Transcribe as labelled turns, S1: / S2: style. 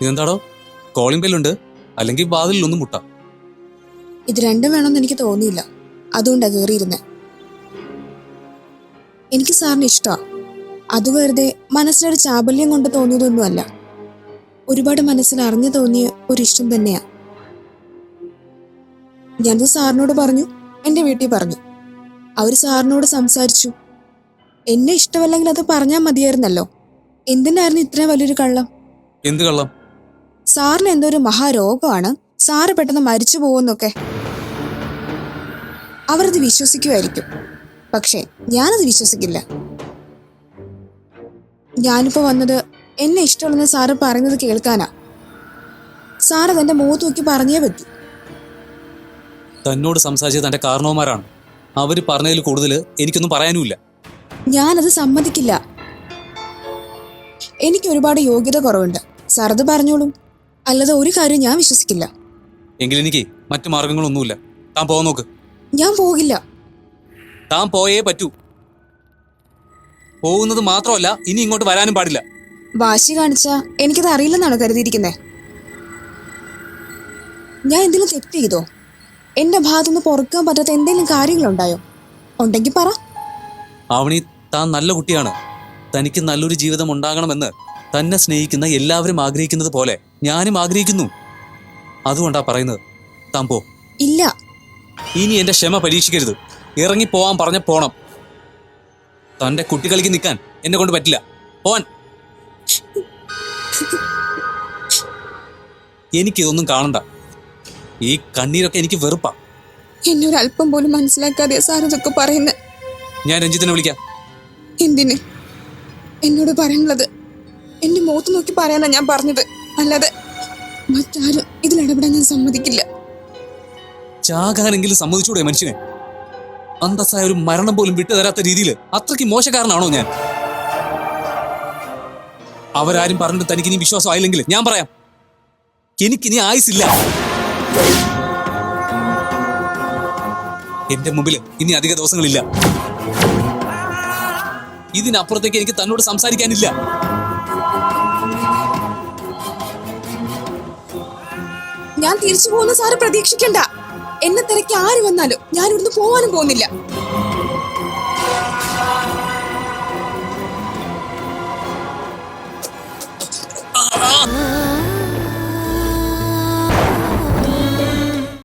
S1: ഇതെന്താടോ? Calling ബെല്ലുണ്ട് അല്ലെങ്കിൽ വാതിലൊന്നും മുട്ട.
S2: ഇത് രണ്ടും വേണമെന്ന് എനിക്ക് തോന്നിയില്ല. അതുകൊണ്ടാ കേറിയിരുന്നേ. എനിക്ക് സാറിന് ഇഷ്ടമാ അത് വെറുതെ മനസ്സിലൊരു ചാബല്യം കൊണ്ട് തോന്നിയതൊന്നുമല്ല. ഒരുപാട് മനസ്സിൽ അറിഞ്ഞു തോന്നിയ ഒരു ഇഷ്ടം തന്നെയാ. ഞാനത് സാറിനോട് പറഞ്ഞു. എന്റെ വീട്ടിൽ പറഞ്ഞു. അവർ സാറിനോട് സംസാരിച്ചു. എന്നെ ഇഷ്ടമല്ലെങ്കിൽ അത് പറഞ്ഞാൽ മതിയായിരുന്നല്ലോ. എന്തിനായിരുന്നു ഇത്രയും വലിയൊരു കള്ളം?
S1: എന്ത് കള്ളം?
S2: സാറിന് എന്തോ ഒരു മഹാരോഗമാണ്. സാറ് പെട്ടെന്ന് മരിച്ചു പോകുന്നൊക്കെ. അവരത് വിശ്വസിക്കുമായിരിക്കും. പക്ഷേ ഞാനത് വിശ്വസിക്കില്ല. ഞാനിപ്പോ വന്നത് എന്നെ ഇഷ്ടമുള്ളെന്ന് സാറ് പറയുന്നത് കേൾക്കാനാ. സാറ് തന്റെ മുഖത്ത് നോക്കി പറഞ്ഞേ പറ്റൂ.
S1: തന്നോട് സംസാരിച്ചത് തന്റെ കാരണവന്മാരാണ്. അവർ പറഞ്ഞതിൽ കൂടുതൽ എനിക്കൊന്നും പറയാനുമില്ല.
S2: ഞാനത് സമ്മതിക്കില്ല. എനിക്ക് ഒരുപാട് യോഗ്യത കുറവുണ്ട്. സാർ അത് പറഞ്ഞോളും. അല്ലാതെ ഒരു കാര്യം ഞാൻ വിശ്വസിക്കില്ല.
S1: എങ്കിൽ എനിക്ക് മറ്റു മാർഗങ്ങളൊന്നുമില്ല. താൻ പോകാൻ നോക്ക്.
S2: ഞാൻ പോകില്ല.
S1: താൻ പോയേ പറ്റൂ. പോകുന്നത് മാത്രമല്ല ഇനി ഇങ്ങോട്ട് വരാനും പാടില്ല.
S2: വാശി കാണിച്ച എനിക്കത് അറിയില്ലെന്നാണോ കരുതിയിരിക്കുന്നേ? ഞാൻ എന്തെങ്കിലും തെറ്റ് ചെയ്തോ? എന്റെ ഭാഗത്തുനിന്ന് പൊറുക്കാൻ പറ്റാത്ത എന്തെങ്കിലും കാര്യങ്ങളുണ്ടായോ? ഉണ്ടെങ്കിൽ പറ.
S1: അവണി താൻ നല്ല കുട്ടിയാണ്. തനിക്ക് നല്ലൊരു ജീവിതം ഉണ്ടാകണമെന്ന് തന്നെ സ്നേഹിക്കുന്ന എല്ലാവരും ആഗ്രഹിക്കുന്നത് പോലെ ഞാനും ആഗ്രഹിക്കുന്നു. അതുകൊണ്ടാ പറയുന്നത്. താൻ പോ.
S2: ഇല്ല.
S1: ഇനി എന്റെ ക്ഷമ പരീക്ഷിക്കരുത്. ഇറങ്ങി പോവാൻ പറഞ്ഞ പോണം. തന്റെ കുട്ടികളിക്ക് നിൽക്കാൻ എന്നെ കൊണ്ട് പറ്റില്ല. പോവാൻ. എനിക്കിതൊന്നും കാണണ്ട. ഈ കണ്ണീരൊക്കെ എനിക്ക് വെറുപ്പാ.
S2: എന്നെ ഒരു പോലും മനസ്സിലാക്കാതെ സാർ ഇതൊക്കെ പറയുന്നത്
S1: ഞാൻ രഞ്ജിത്തിനെ വിളിക്കാം.
S2: എന്തിന്? എന്നോട് പറയാനുള്ളത്. എന്റെ മുഖത്ത് നോക്കി പറയാനാ ഞാൻ പറഞ്ഞത്. അല്ലാതെ മറ്റാരും ഇതിലിടപെടാൻ ഞാൻ സമ്മതിക്കില്ല.
S1: ചാകാനെങ്കിലും സമ്മതിച്ചൂടെ മനുഷ്യനെ? അന്തസ്സായ ഒരു മരണം പോലും വിട്ടുതരാത്ത രീതിയിൽ അത്രയ്ക്ക് മോശക്കാരനാണോ ഞാൻ? അവരാരും പറഞ്ഞിട്ട് തനിക്ക് ഇനി വിശ്വാസമായില്ലെങ്കിൽ ഞാൻ പറയാം. എനിക്കിനി ആയുസില്ല എന്റെ മുമ്പിൽ ഇനി അധിക ദിവസങ്ങളില്ല. ഇതിനപ്പുറത്തേക്ക് എനിക്ക് തന്നോട് സംസാരിക്കാനില്ല.
S2: ഞാൻ തിരിച്ചു പോകുന്ന സാറ് പ്രതീക്ഷിക്കണ്ട. എന്നെ തിരക്കി ആര് വന്നാലും ഞാൻ ഇവിടുന്ന് പോവാനും പോകുന്നില്ല.